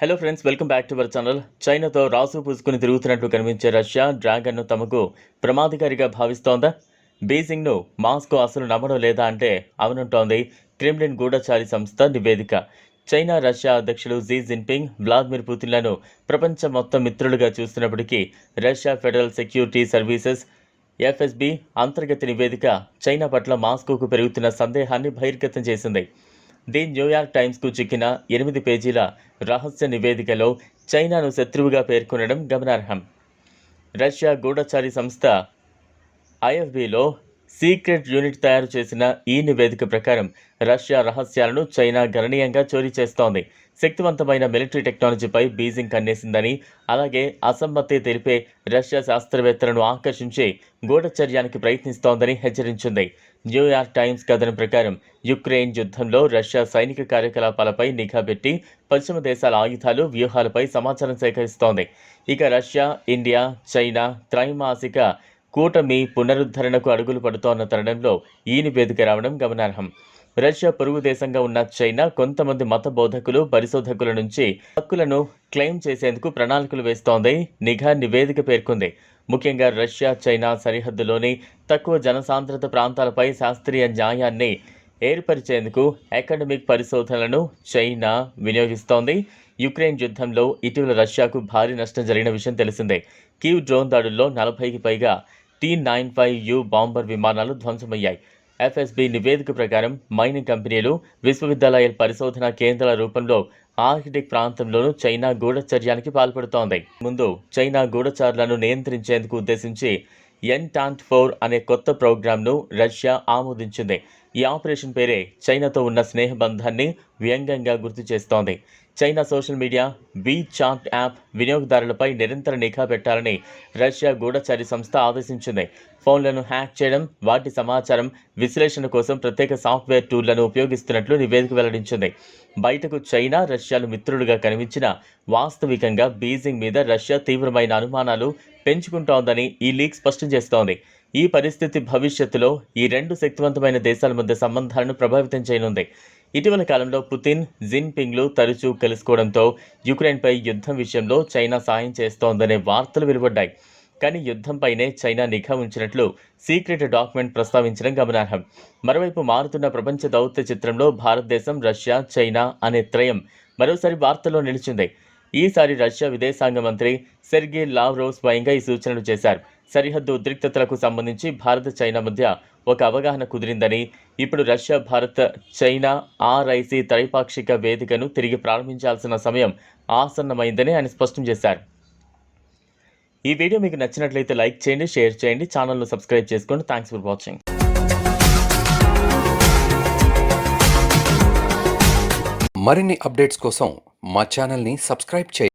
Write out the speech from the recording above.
Hello friends welcome back to our channel చైనాతో రాసు పూసుకుని తిరుగుతున్నట్లు కనిపించే రష్యా డ్రాగన్ను తమకు ప్రమాదకారిగా భావిస్తోందా? బీజింగ్ను మాస్కో అసలు నమ్మడం లేదా అంటే అవునంటోంది క్రెమ్లిన్ గూఢచారి సంస్థ నివేదిక. చైనా రష్యా అధ్యక్షులు జీ జిన్పింగ్ వ్లాదిమిర్ పుతిన్లను ప్రపంచం మొత్తం మిత్రులుగా చూస్తున్నప్పటికీ Russia federal security services FSB అంతర్గత నివేదిక చైనా పట్ల మాస్కోకు పెరుగుతున్న సందేహాన్ని బహిర్గతం చేసింది. ది న్యూయార్క్ టైమ్స్కు చిక్కిన ఎనిమిది పేజీల రహస్య నివేదికలో చైనాను శత్రువుగా పేర్కొనడం గమనార్హం. రష్యా గూఢచారి సంస్థ ఐఎఫ్బిలో సీక్రెట్ యూనిట్ తయారు చేసిన ఈ నివేదిక ప్రకారం రష్యా రహస్యాలను చైనా గణనీయంగా చోరీ చేస్తోంది. శక్తివంతమైన మిలిటరీ టెక్నాలజీపై బీజింగ్ కన్నేసిందని అలాగే అసమ్మతి తెలిపే రష్యా శాస్త్రవేత్తలను ఆకర్షించి గూఢచర్యానికి ప్రయత్నిస్తోందని హెచ్చరించింది. న్యూయార్క్ టైమ్స్ కథనం ప్రకారం యుక్రెయిన్ యుద్ధంలో రష్యా సైనిక కార్యకలాపాలపై నిఘా పెట్టి పశ్చిమ దేశాల ఆయుధాలు వ్యూహాలపై సమాచారం సేకరిస్తోంది. ఇక రష్యా ఇండియా చైనా త్రైమాసిక కూటమి పునరుద్ధరణకు అడుగులు పడుతోన్న తరుణంలో ఈ నివేదిక రావడం గమనార్హం. రష్యా పొరుగు దేశంగా ఉన్న చైనా కొంతమంది మత బోధకులు పరిశోధకుల నుంచి హక్కులను క్లెయిమ్ చేసేందుకు ప్రణాళికలు వేస్తోంది. నిఘా నివేదిక పేర్కొంది. ముఖ్యంగా రష్యా చైనా సరిహద్దులోని తక్కువ జనసాంద్రత ప్రాంతాలపై శాస్త్రీయ న్యాయాన్ని ఏర్పరిచేందుకు అకాడమిక్ పరిశోధనలను చైనా వినియోగిస్తోంది. యుక్రెయిన్ యుద్ధంలో ఇటీవల రష్యాకు భారీ నష్టం జరిగిన విషయం తెలిసిందే. కీవ్ డ్రోన్ దాడుల్లో నలభైకి పైగా T nine five U bomber విమానాలు ధ్వంసమయ్యాయి. ఎఫ్ఎస్బి నివేదిక ప్రకారం మైనింగ్ కంపెనీలు విశ్వవిద్యాలయాల పరిశోధన కేంద్రాల రూపంలో ఆర్కిటిక్ ప్రాంతంలోనూ చైనా గూఢచర్యానికి పాల్పడుతోంది. ముందు చైనా గూఢచారులను నియంత్రించేందుకు ఉద్దేశించి ఎన్ టాంట్ ఫోర్ అనే కొత్త ప్రోగ్రాంను రష్యా ఆమోదించింది. ఈ ఆపరేషన్ పేరే చైనాతో ఉన్న స్నేహబంధాన్ని వ్యంగ్యంగా గుర్తు చేస్తోంది. China social media WeChat app వినియోగదారులపై నిరంతర నిఘా పెట్టాలని రష్యా గూఢచారి సంస్థ ఆదేశించింది. ఫోన్లను హ్యాక్ చేయడం వాటి సమాచారం విశ్లేషణ కోసం ప్రత్యేక సాఫ్ట్వేర్ టూళ్ళను ఉపయోగిస్తున్నట్లు నివేదిక వెల్లడించింది. బయటకు చైనా రష్యాలు మిత్రులుగా కనిపించిన వాస్తవికంగా బీజింగ్ మీద రష్యా తీవ్రమైన అనుమానాలు పెంచుకుంటోందని ఈ లీక్ స్పష్టం చేస్తోంది. ఈ పరిస్థితి భవిష్యత్తులో ఈ రెండు శక్తివంతమైన దేశాల మధ్య సంబంధాలను ప్రభావితం చేయనుంది. ఇటీవల కాలంలో పుతిన్ జిన్పింగ్లు తరచూ కలుసుకోవడంతో యుక్రెయిన్పై యుద్ధం విషయంలో చైనా సాయం చేస్తోందనే వార్తలు వెలువడ్డాయి. కానీ యుద్ధంపైనే చైనా నిఘా ఉంచినట్లు సీక్రెట్ డాక్యుమెంట్ ప్రస్తావించడం గమనార్హం. మరోవైపు మారుతున్న ప్రపంచ దౌత్య చిత్రంలో భారతదేశం రష్యా చైనా అనే త్రయం మరోసారి వార్తల్లో నిలిచింది. ఈసారి రష్యా విదేశాంగ మంత్రి సెర్గీ లావ్రో స్వయంగా ఈ సూచనలు చేశారు. సరిహద్దు ఉద్రిక్తతలకు సంబంధించి భారత్ చైనా మధ్య ఒక అవగాహన కుదిరిందని ఇప్పుడు రష్యా భారత్ చైనా ఆర్ఐసి త్రైపాక్షిక వేదికను తిరిగి ప్రారంభించాల్సిన సమయం ఆసన్నమైందని ఆయన స్పష్టం చేశారు. ఈ వీడియో మీకు నచ్చినట్లయితే లైక్ చేయండి షేర్ చేయండి ఛానల్ను సబ్స్క్రైబ్ చేసుకోండి. Thanks for watching. మరిన్ని అప్డేట్స్ కోసం మా ఛానల్ని సబ్స్క్రైబ్ చేయండి.